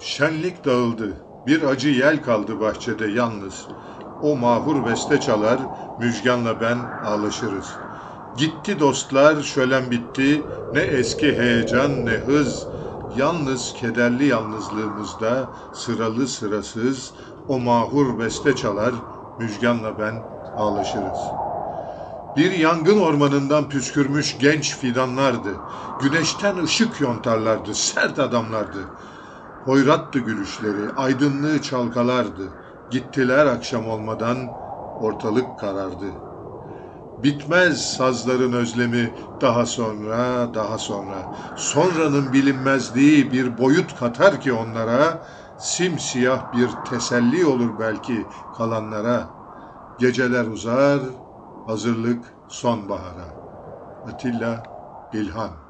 Şenlik dağıldı. Bir acı yel kaldı bahçede yalnız. O mahur beste çalar, Müjgan'la ben ağlaşırız. Gitti dostlar, şölen bitti. Ne eski heyecan ne hız. Yalnız kederli yalnızlığımızda sıralı sırasız o mahur beste çalar, Müjgan'la ben ağlaşırız. Bir yangın ormanından püskürmüş genç fidanlardı. Güneşten ışık yontarlardı, sert adamlardı. Hoyrattı gülüşleri, aydınlığı çalkalardı. Gittiler akşam olmadan, ortalık karardı. Bitmez sazların özlemi daha sonra, daha sonra. Sonranın bilinmezliği bir boyut katar ki onlara, simsiyah bir teselli olur belki kalanlara. Geceler uzar, hazırlık sonbahara. Atilla İlhan